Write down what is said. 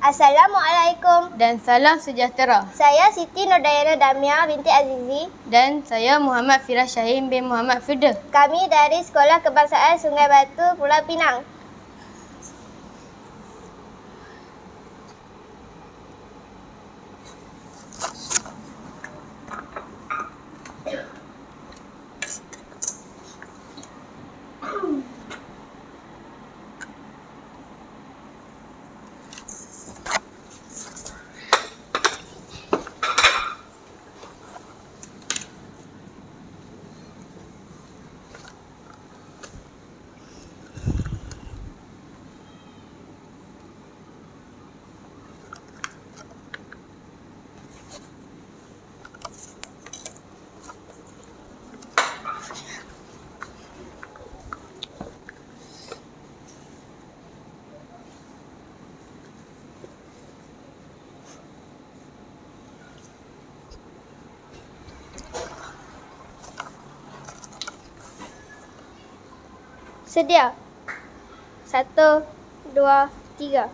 Assalamualaikum. dan salam sejahtera. Saya Siti Nurdayana Damia binti Azizi. Dan saya Muhammad Firas Syahim bin Muhammad Firda. Kami dari Sekolah Kebangsaan Sungai Batu, Pulau Pinang. Sedia. Satu, dua, tiga.